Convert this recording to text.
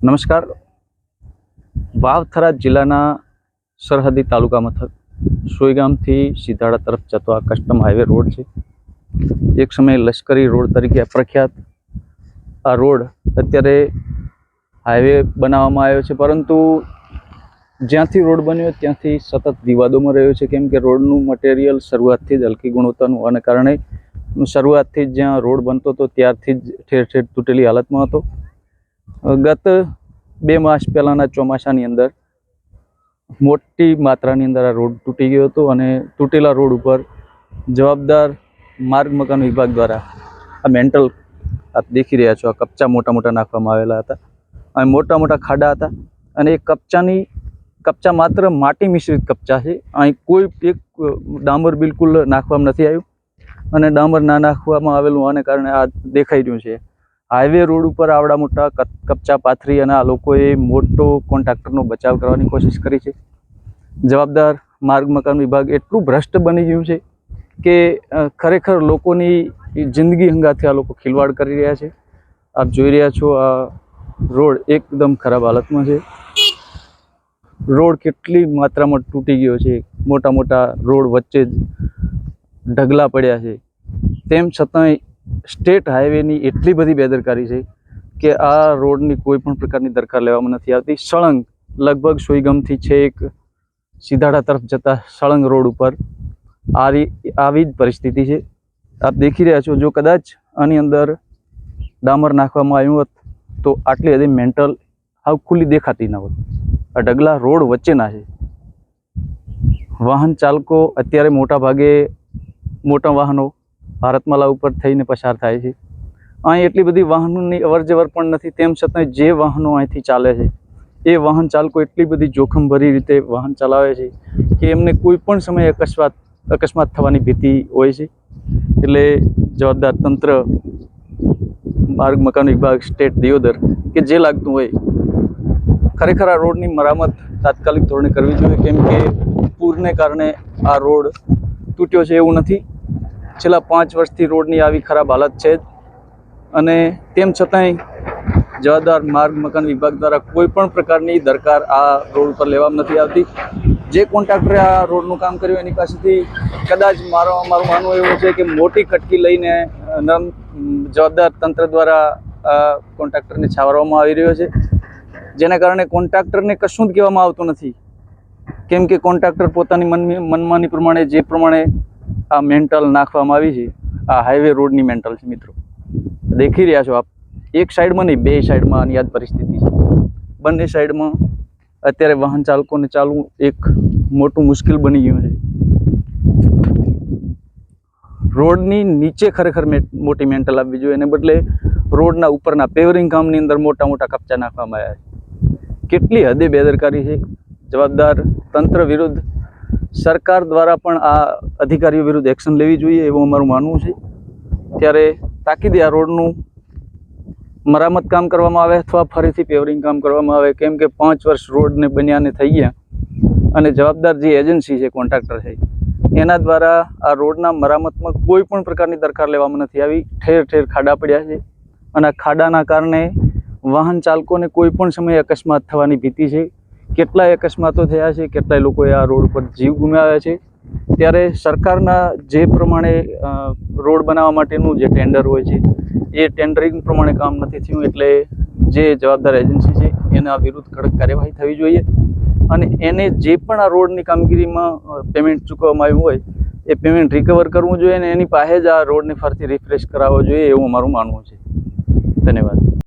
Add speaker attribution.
Speaker 1: નમસ્કાર. વાવથરા જિલ્લાના સરહદી તાલુકા મથક સોયગામથી સિધાડા તરફ જતો આ કસ્ટમ હાઈવે રોડ છે. એક સમયે લશ્કરી રોડ તરીકે પ્રખ્યાત આ રોડ અત્યારે હાઈવે બનાવવામાં આવ્યો છે, પરંતુ જ્યાંથી રોડ બન્યો ત્યાંથી સતત વિવાદોમાં રહ્યો છે. કેમ કે રોડનું મટીરિયલ શરૂઆતથી જ હલકી ગુણવત્તાનું હોવાને કારણે શરૂઆતથી જ જ્યાં રોડ બનતો હતો ત્યારથી જ ઠેર ઠેર તૂટેલી હાલતમાં હતો. ગત બે માસ પહેલાંના ચોમાસાની અંદર મોટી માત્રાની અંદર આ રોડ તૂટી ગયો હતો અને તૂટેલા રોડ ઉપર જવાબદાર માર્ગ મકાન વિભાગ દ્વારા આ મેન્ટલ આપ દેખી રહ્યા છો. આ કપચા મોટા મોટા નાખવામાં આવેલા હતા. અને મોટા મોટા ખાડા હતા અને એ કપચાની કપચા માત્ર માટી મિશ્રિત કપચા છે. અહીં કોઈ એક ડામર બિલકુલ નાખવામાં નથી આવ્યું. અને ડામર ના નાખવામાં આવેલું આને કારણે આ દેખાઈ રહ્યું છે. હાઈવે રોડ ઉપર આવડા મોટા કપ- કપચા પાથરી અને આ લોકોએ મોટો કોન્ટ્રાક્ટરનો બચાવ કરવાની કોશિશ કરી છે. જવાબદાર માર્ગ મકાન વિભાગ એટલું ભ્રષ્ટ બની ગયું છે કે ખરેખર લોકોની જિંદગી હંગાથી આ લોકો ખિલવાડ કરી રહ્યા છે. આપ જોઈ રહ્યા છો આ રોડ એકદમ ખરાબ હાલતમાં છે. રોડ કેટલી માત્રામાં તૂટી ગયો છે. મોટા મોટા રોડ વચ્ચે જ ઢગલા પડ્યા છે. તેમ છતાંય સ્ટેટ હાઈવેની એટલી બધી બેદરકારી છે કે આ રોડની કોઈ પણ પ્રકારની દરકાર લેવામાં નથી આવતી. સળંગ લગભગ સોઈગમથી છેક સીધાડા તરફ જતા સળંગ રોડ ઉપર આવી આવી જ પરિસ્થિતિ છે. આપ દેખી રહ્યા છો, જો કદાચ આની અંદર ડામર નાખવામાં આવ્યું હોત તો આટલી હદે મેન્ટલ હાવ ખુલ્લી દેખાતી ન હોત. આ ઢગલા રોડ વચ્ચેના છે. વાહન ચાલકો અત્યારે મોટા ભાગે મોટા વાહનો ભારતમાલા ઉપર થઈને પસાર થાય છે. અહીં એટલી બધી વાહનોની અવરજવર પણ નથી, તેમ છતાં જે વાહનો અહીંથી ચાલે છે, એ વાહન ચાલકો એટલી બધી જોખમભરી રીતે વાહન ચલાવે છે કે એમને કોઈ પણ સમયે અકસ્માત અકસ્માત થવાની ભીતિ હોય છે. એટલે જવાબદાર તંત્ર, માર્ગ મકાન વિભાગ, સ્ટેટ, દિયોદર કે જે લાગતું હોય ખરેખર આ રોડની મરામત તાત્કાલિક ધોરણે કરવી જોઈએ, કેમ કે પૂરને કારણે આ રોડ તૂટ્યો છે એવું નથી. છેલ્લા પાંચ વર્ષથી રોડની આવી ખરાબ હાલત છે અને તેમ છતાંય જવાબદાર માર્ગ, મકાન વિભાગ દ્વારા કોઈ પણ પ્રકારની દરકાર આ રોડ ઉપર લેવામાં નથી આવતી. જે કોન્ટ્રાક્ટરે આ રોડનું કામ કર્યું એની પાસેથી કદાચ મારો મારું માનવું એવું છે કે મોટી કટકી લઈને જવાબદાર તંત્ર દ્વારા આ કોન્ટ્રાક્ટરને છાવરવામાં આવી રહ્યો છે. જેના કારણે કોન્ટ્રાક્ટરને કશું જ કહેવામાં આવતું નથી. કેમ કે કોન્ટ્રાક્ટર પોતાની મનની, મનમાની પ્રમાણે જે પ્રમાણે આ મેન્ટલ નાખવામાં આવી છે, આ હાઈવે રોડની મેન્ટલ છે મિત્રો. દેખી રહ્યા છો આપ. એક સાઈડમાં નહીં, બે સાઈડમાં આની યાદ પરિસ્થિતિ છે. બંને સાઈડમાં અત્યારે વાહન ચાલકોને ચાલવું એક મોટું મુશ્કેલ બની ગયું છે. રોડની નીચે ખરેખર મોટી મેન્ટલ આપવી જોઈએ, એને બદલે રોડના ઉપરના પેવરિંગ કામની અંદર મોટા મોટા કપચા નાખવામાં આવ્યા છે. કેટલી હદે બેદરકારી છે? જવાબદાર તંત્ર વિરુદ્ધ સરકાર દ્વારા પણ આ અધિકારીઓ વિરુદ્ધ એક્શન લેવી જોઈએ એવું અમારું માનવું છે. ત્યારે તાકીદે આ રોડનું મરામત કામ કરવામાં આવે અથવા ફરીથી પેવરિંગ કામ કરવામાં આવે, કેમ કે પાંચ વર્ષ રોડને બન્યાને થઈ ગયા અને જવાબદાર જે એજન્સી છે, કોન્ટ્રાક્ટર છે, એના દ્વારા આ રોડના મરામતમાં કોઈ પણ પ્રકારની દરકાર લેવામાં નથી આવી. ઠેર ઠેર ખાડા પડ્યા છે અને આ ખાડાના કારણે વાહન ચાલકોને કોઈ પણ સમયે અકસ્માત થવાની ભીતિ છે? કેટલાય અકસ્માતો થયા છે? કેટલાય લોકોએ આ રોડ ઉપર જીવ ગુમાવ્યા છે? ત્યારે સરકારના જે પ્રમાણે રોડ બનાવવા માટેનું જે ટેન્ડર હોય છે, એ ટેન્ડરિંગ પ્રમાણે કામ નથી થયું એટલે જે જવાબદાર એજન્સી છે, એના વિરુદ્ધ કડક કાર્યવાહી થવી જોઈએ. અને એને જે પણ આ રોડની કામગીરીમાં પેમેન્ટ ચૂકવવામાં આવ્યું હોય, એ પેમેન્ટ રિકવર કરવું જોઈએ અને એની પાસે જ આ રોડને ફરીથી રિફ્રેશ કરાવવો જોઈએ એવું અમારું માનવું છે. ધન્યવાદ.